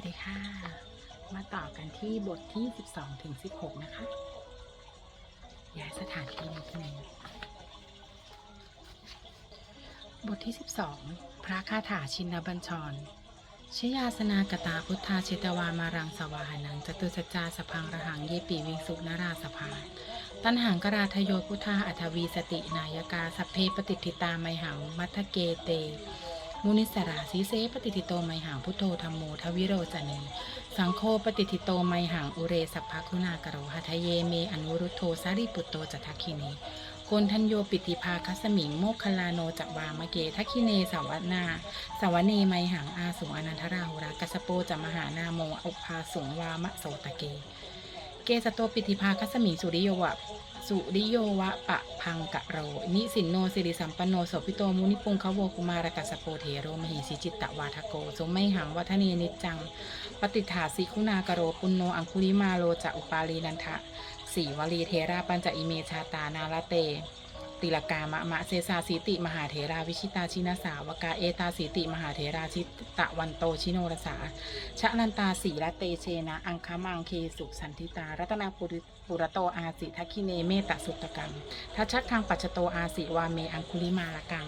วัสดีค่ะ มาต่อกันที่บทที่ 12 ถึง 16 นะคะ ย้ายสถานที่นิดนึงบทที่ 12 พระคาถาชินบัญชร ชยาสนากตาพุทธาเชตวามารังสวาหนังจตุสจาสพังระหังเยปีวิงสุนาราสภาตันหังกราทโยพุทธาอัทวีสตินายกาสัพเพปฏิทิตาไมหังมัทเกเต มุนิสราสีเสปฏิทิโตไมหังพุทโธธรรมโมทวิโรจเนสังโฆปฏิทิโตไมหังอุเรสัพพคุณากโรหัทเยเมอนุรุโทสาริปุตโตจัตทัคคิเนโกนทัญโยปิติภาคัสมิงโมคคลาโนจักวามเกทัคิเนสาวนาสาวเนไมหังอาสุงอนันทราหุรากัสโปจะมหานาโมอุปาสุงวามะโสตะเก เกสโตปิติภาคัสมิงสุริโยวะ สุริโยวะปะพังกะโร นิสินโนสิริสัมปันโนโสพิโตมุนิปุงคะโวกุมารกัสโปเทโรมหิสิจิตตวาทโกสมไม่หังวัฒเนนิจจัง ปฏิฐาสิคุณากโรปุณโนอังคุลิมาโลจะอุปาลีนันทะสีวลีเทราปัญจอิเมชาตานาลเตติลกามะมะเซสาสีติมหาเถราวิชิตาชินาสาวกาเอตาสีติมหาเถราชิตะวันโตชิโนรสาชะนันตาสีละเตเชนะ อังคามังเคสุสันทิตา รัตนาปุริ ปุระโตอาสิทัคคิเนเมตสุตกรรมทัชชักทางปัจจโตอาสิวาเมอังคุลิมาลกัง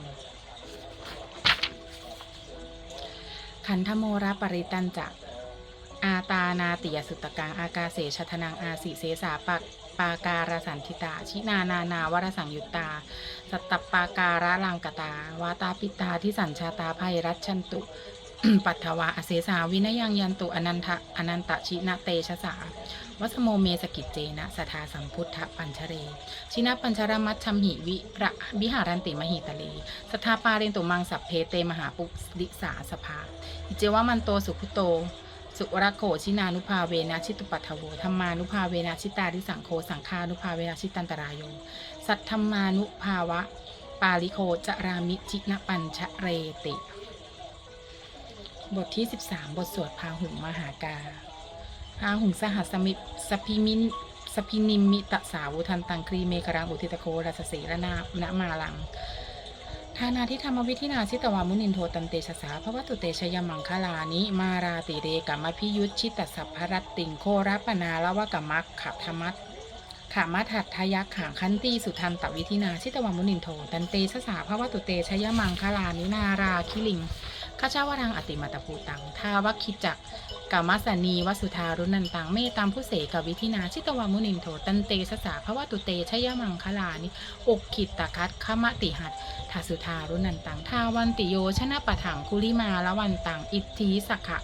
ขันธโมระปริตันจะอาตานาติยสุตกังอากาเสชทนังอาสิเสสาปะปาการสันทิตา ชินานานาวรสังยุตตา สัตตปปาการะลังกตาวาตาปิตาที่สัญชาตาภัยรัชชันตุ ปัทถวาอเสสาวินยังยันตุอนันทะอนันตชินะเตชะสาวัสโมเมสกิจเจนะสทาสัมพุทธปัญชเร ชินะปัญชรมัชชัมหิวิระวิหารันติมหิตะเลสทาปาเรนตุมังสัพเพเตมหาปุริสาสภา อิเจวะมันโตสุขุโต สุรโขชินานุภาเวนะชิตุปัทถโวธรรมานุภาเวนะชิตาริสังโฆสังฆานุภาเวนะชิตันตรายโยสัทธรรมานุภาวะ ปาลิโคจรามิจินปัญชเรติ บทที่ 13 บทสวดพาหุงมหากาพาหุงสหัสมิสพิมินสพินิมิตสาวุทันตังครีเมกรังอุทิตโครัสเสรนาณมาลังทานาทิธรรมวิธินาชิตวามุนินโทตันเตชะสาพระวัตุเตชยมังคลานิมาราติเรกัมมพิยุตชิตสัพพรัตติงโครัปนาละวะกัมมักขธรรมัตขามัทัตทยักขางคันตีสุทันตวิธินาชิตวามุนินโทตันเตชะสาพระวัตุเตชยมังคลานินาราคิลิง ข้าเจ้าวารังอติมาตภูตังทาวัคคิจักกามัสสนีวสุธารุนันตังเมตตามผู้เสกวิธินาชิตวามุนินโทตันเตสสาภวตุเตชยมังคลานิอกขิตตะคัดขมติหัตทาสุธารุนันตังทาวันติโยชนะปะถังคุลิมาละวันตังอิทธิสักขะ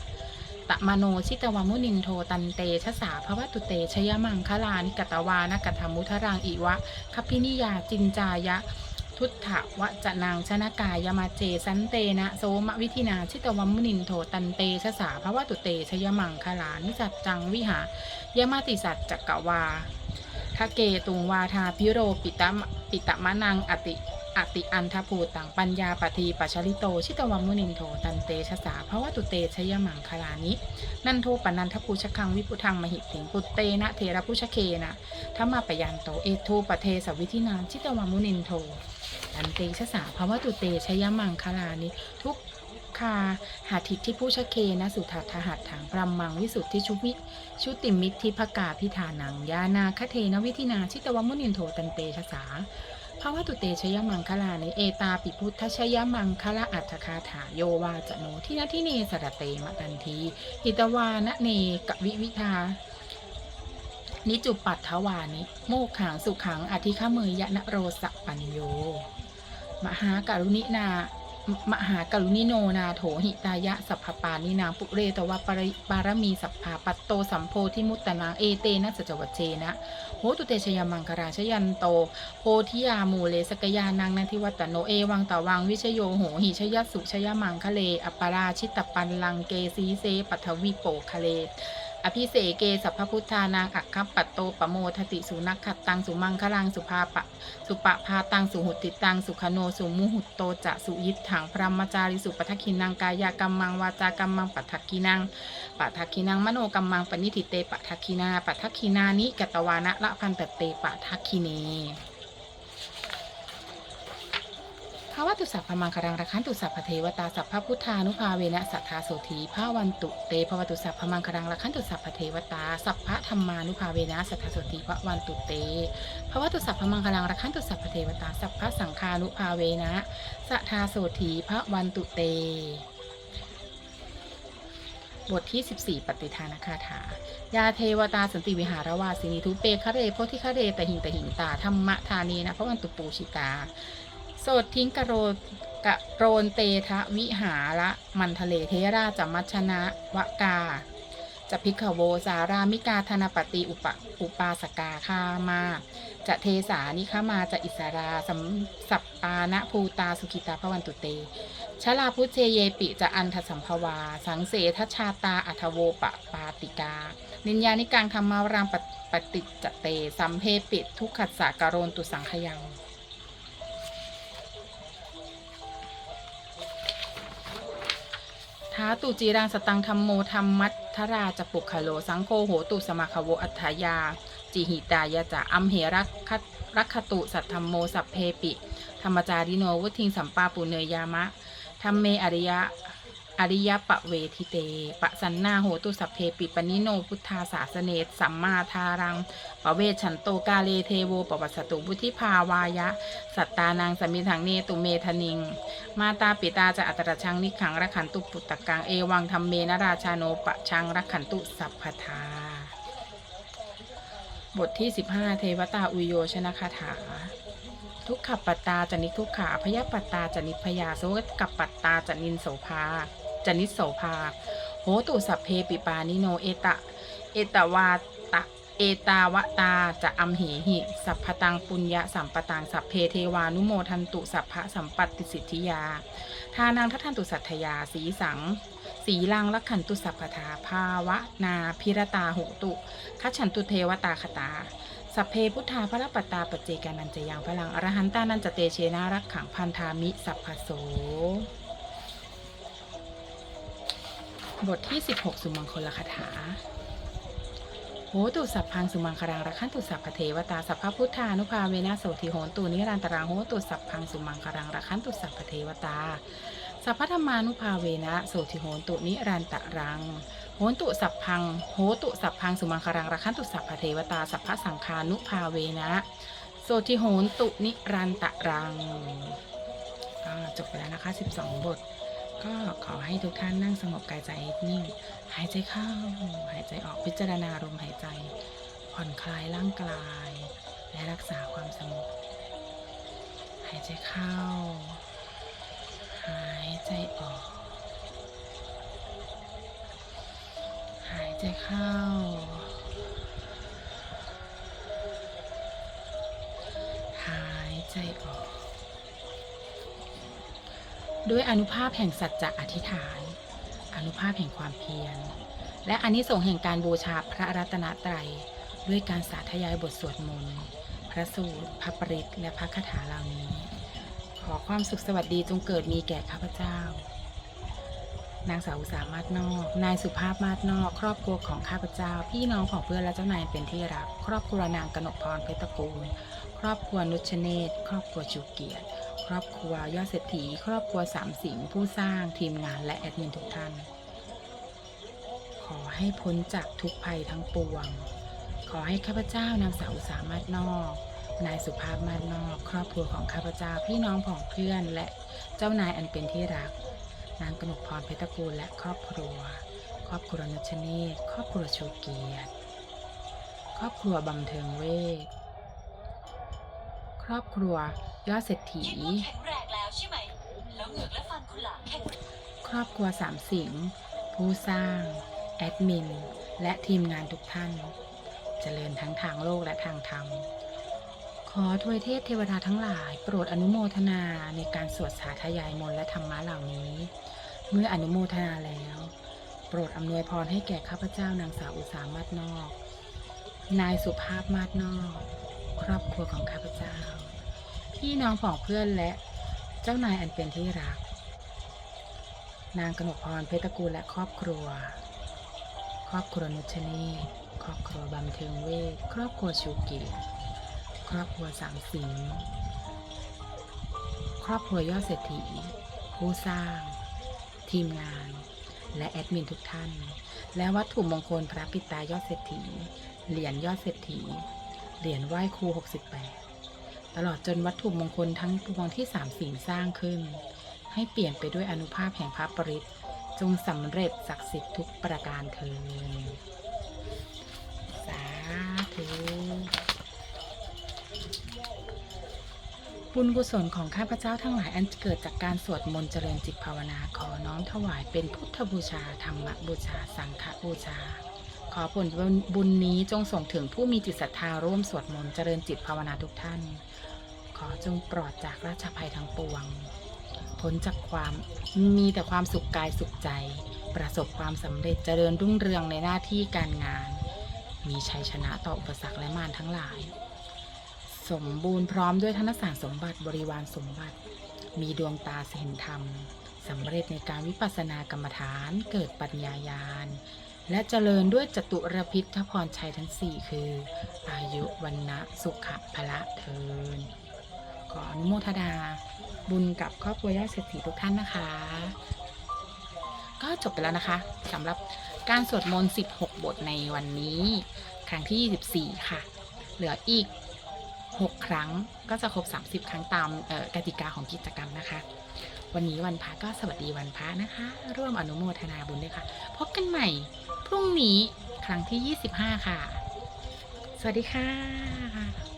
ตะมโนชิตวามุนินโทตันเตชะสาภวตุเตชยมังคลานิกตวานกัตถมุทรังอิวะคพินิยาจินจายะ ทุตถะวะจะนางชนกายมาเจสันเตนะโสมวิธินาชิตวัมมุนินโทตันเตชะสาภวตุเตชยมังคลานิจัตจังวิหายมาติสัจจกวาทะเกตุงวาทาพิโรปิตะมปิตะมะนังอติอติอันทภูตังปัญญาปทีปัชลิโต ชิตวัมมุนินโทตันเตชะสาภวตุเตชยมังคลานิ นันโทปนันทภูชคังวิพุทังมหิติงปุตเตนะเทระพุชเคนะธรรมปยันโตเอทูปเทสวิธินาชิตวัมมุนินโท อันเตชะสาภาวะตุเตชยมังคลานิทุกคาหาทิที่ผู้ชะเคนะสุทัทหัตถังพรมมังวิสุทธิชุวิชุติมิตรทิภกาพิธานังยานาคเทนวิธินาชิตวมุนินโทตันเตชะสาภาวะตุเตชยมังคลานิเอตาปิพุทธชยมังคละอัตถคาถาโยวาจโนทินาทิเนสระเตมะตันทีหิตวานะเนกวิวิทานิจุปัตถวานิโมขังสุขังอธิฆเมยยะนโรสะปัญโย มหาการุณินามหาการุณิโนนาโถหิตายะสัพพปานินางปุเรตวะปริปารมีสัพพาปัตโตสัมโพธิมุตตนางเอเตนะสจวัจเจนะโหตุเตชยมังคราชยันโต โพธิยามูเลสกยานังนันทิวัตโนเอวังตะวังวิชโยโหหิชยสุชยมังคะเลอปราชิตปันลังเกสีเซปัทวิโปคะเล อภิเสเกสัพพพุทธานางอัคคปัตโตปโมทติสุนักขัดตังสุมังคลังสุภาปะ สุปะพาตังสุหุติตังสุขโนสุมุหุตโตจะสุยิตถังพรหมจาริสุปทักขินังกายกรรมังวาจากรรมังปัทักขินังปัทักขินังมโนกรรมังปณิทิเตปัทักขินาปัทักขินานิกตวานะละพันตเตปัทักขิเน ภาวะตุสัพพมังคลังรักขันตุสัพพเทวตาสัพพพุทธานุภาเวนะสัทธาโสธีภาวันตุเตภวตุสัพพมังคลังรักขันตุสัพพเทวตาสัพพธรรมานุภาเวนะสัทธาโสธีภาวันตุเตภวตุสัพพมังคลังรักขันตุสัพพเทวตาสัพพสังฆานุภาเวนะสัทธาโสธีภาวันตุเต บทที่ 14 ปฏิทานคาถายาเทวตาสันติวิหารวาสินีทุเปคะเรโพธิคะเรตหิงตหิงตาธรรมะทานีนะพระวันตุปูชิตา สดทิ้งกะโรกะโรนเตทะวิหาระมันทะเลเทราจมัชนะวกาจะพิกขโวสารามิกาธนปฏิอุปอุปาสกาคามา จะเทสานิคมาจะอิสราสัมสัปปานะภูตาสุขิตาพวันตุเต ชลาพุเชเยปิจะอันทสัมภวา สังเสทชาตาอัทโวปะปาติกา นิญญานิกังธรรมาวรามปฏิจเต สัมเพปิทุกขัสสะกะโรนตุสังขยัง ท้าตุจีรังสตังธรรมโมธรรมมัทธราจะปุกขโล สังโฆโหตุสมาคโวอัฏฐายา จิหิตายะจะอัมเหรักขรักขตุสัทธรรมโมสัพเพปิ ธรรมจาริโนวุทิงสัมปาปุเนยามะธรรมเมอริยะ อริยปะเวทิเต ปะสันนาโหตุสัพเพปิปนิโนพุทธาสาสเนตสัมมาทารังปะเวชันโตกาเลเทโวปวัสสตุบุธิภาวายะ สัตตานางสมิทังเนตุเมธนิง มาตาปิตาจะอัตรชังนิขังรักขันตุปุตตะกังเอวังธรรมเมนราชาโนปะชังรักขันตุสัพพทา บทที่ 15 เทวตาอุโยชนะคาถาทุกขปัตตาจนิทุกขาพยาปัตตาจนิพยาโสกับปัตตาจนินโสภา จนิโสภา โหตุสัพเพปิปานิโนเอตะ เอตวาตะเอตาวตาจะอัมเหหิ สัพพตังปุญญะสัมปตังสัพเพเทวานุโมทันตุสัพพะสัมปัติสิทธิยา ทานังทัทันตุสัทยาสีสัง สีลังลักขันตุสัพพทาภาวะนาพิรตาโหตุคัจฉันตุเทวตาคตา สัพเพพุทธาพระปตตาปเจกานันจะยังพลังอรหันตานันจะเตเชนารักขังพันธามิสัพพโส บทที่ 16 สุมังคลคาถา โหตุสัพพังสุมังคลังรักขันตุสัพพเทวตาสัพพพุทธานุภาเวนะโสธิโหนตุนิรันตรังโหตุสัพพังสุมังคลังรักขันตุสัพพเทวตาสัพพธรรมานุภาเวนะโสธิโหนตุนิรันตรังโหตุสัพพังโหตุสัพพังสุมังคลังรักขันตุสัพพเทวตาสัพพสังคานุภาเวนะโสธิโหนตุนิรันตรังจบไปแล้วนะคะ 12 บท ก็ขอให้ทุกท่านนั่งสงบกายใจนิ่ง หายใจเข้า หายใจออกพิจารณาลมหายใจ ผ่อนคลายร่างกาย และรักษาความสงบ หายใจเข้า หายใจออก หายใจเข้า หายใจออก ด้วยอนุภาพแห่งสัจจะอธิษฐาน อนุภาพแห่งความเพียร และอานิสงส์แห่งการบูชาพระรัตนตรัย ด้วยการสาธยายบทสวดมนต์ พระสูตร พระปริตและพระคาถาเหล่านี้ ขอความสุขสวัสดีจงเกิดมีแก่ข้าพเจ้า นางสาวสามาศนอก นายสุภาพมาศนอก ครอบครัวของข้าพเจ้า พี่น้องของเพื่อนและเจ้านายเป็นที่รัก ครอบครัวนางกนกพรเพชรตระกูล ครอบครัวนุชเนตครอบครัวชูเกียรติ ครอบครัวยอดเศรษฐี ครอบครัวสามสิงผู้สร้างทีมงานและแอดมินทุกท่าน ขอให้พ้นจากทุกภัยทั้งปวง ขอให้ข้าพเจ้านางสาวสามาศนอก นายสุภาพมานอก ครอบครัวของข้าพเจ้าพี่น้องของเพื่อนและเจ้านายอันเป็นที่รัก นางกนกพรเพชรกูลและครอบครัว ครอบครัวนุชเนตครอบครัวชูเกียรติ ครอบครัวบำเทิงเวท ครอบครัวยอดเศรษฐีคิดว่าแข็งแรงแล้วใช่ไหม แล้วเหงือกและฟันคุณล่ะแข็งครอบครัวสามสิงห์ผู้สร้าง แอดมิน และทีมงานทุกท่าน เจริญทั้งทางโลกและทางธรรม ขอทวยเทพเทวดาทั้งหลาย โปรดอนุโมทนาในการสวดสาธยายมนต์และธรรมะเหล่านี้ เมื่ออนุโมทนาแล้ว โปรดอำนวยพรให้แก่ข้าพเจ้านางสาวอุตสามาศนอก นายสุภาพมาศนอก ครอบครัวของข้าพเจ้า พี่น้องของเพื่อนและเจ้านายอันเป็นที่รัก นางกนกพรเพชรตระกูลและครอบครัว ครอบครัวนุชเนศครอบครัวบำเทิงเวทครอบครัวชูกิครอบครัวสามสิงคครอบครัวยอดเศรษฐี ผู้สร้าง ทีมงาน และแอดมินทุกท่าน และวัตถุมงคลพระปิตายอดเศรษฐี เหรียญยอดเศรษฐี เหรียญไหว้ครู 68 ตลอดจนวัตถุมงคลทั้งปวงที่สามสิ่งสร้างขึ้น ให้เปลี่ยนไปด้วยอนุภาพแห่งพระปริตจงสำเร็จศักดิ์สิทธิ์ทุกประการเทินสาธุบุญกุศลของข้าพเจ้าทั้งหลายอันเกิดจากการสวดมนต์เจริญจิตภาวนาขอน้อมถวายเป็นพุทธบูชา ธรรมบูชา สังฆบูชา ขอผลบุญนี้จงส่งถึงผู้มีจิตศรัทธาร่วมสวดมนต์เจริญจิตภาวนาทุกท่าน ขอจงปลอดจากราชภัยทั้งปวงพ้นจากความมีแต่ความสุขกายสุขใจ ประสบความสำเร็จเจริญรุ่งเรืองในหน้าที่การงาน มีชัยชนะต่ออุปสรรคและมารทั้งหลาย สมบูรณ์พร้อมด้วยธนสารสมบัติบริวารสมบัติ มีดวงตาเห็นธรรมสำเร็จในการวิปัสสนากรรมฐานเกิดปัญญายาณ และเจริญด้วยจตุรพิทพรชัยทั้งสี่คือ อายุวันนะสุขะพละเทินขออนุโมทนาบุญกับครอบครัวญาติเศรษฐีทุกท่านนะคะ ก็จบไปแล้วนะคะสำหรับการสวดมนต์ 16 บทในวันนี้ ครั้งที่ 24 ค่ะ เหลืออีก 6 ครั้งก็จะครบ 30 ครั้งตามกติกาของกิจกรรมนะคะ วันนี้วันพระก็สวัสดีวันพระนะคะ ร่วมอนุโมทนาบุญด้วยค่ะ พบกันใหม่ พรุ่งนี้ครั้งที่ 25 ค่ะ สวัสดีค่ะ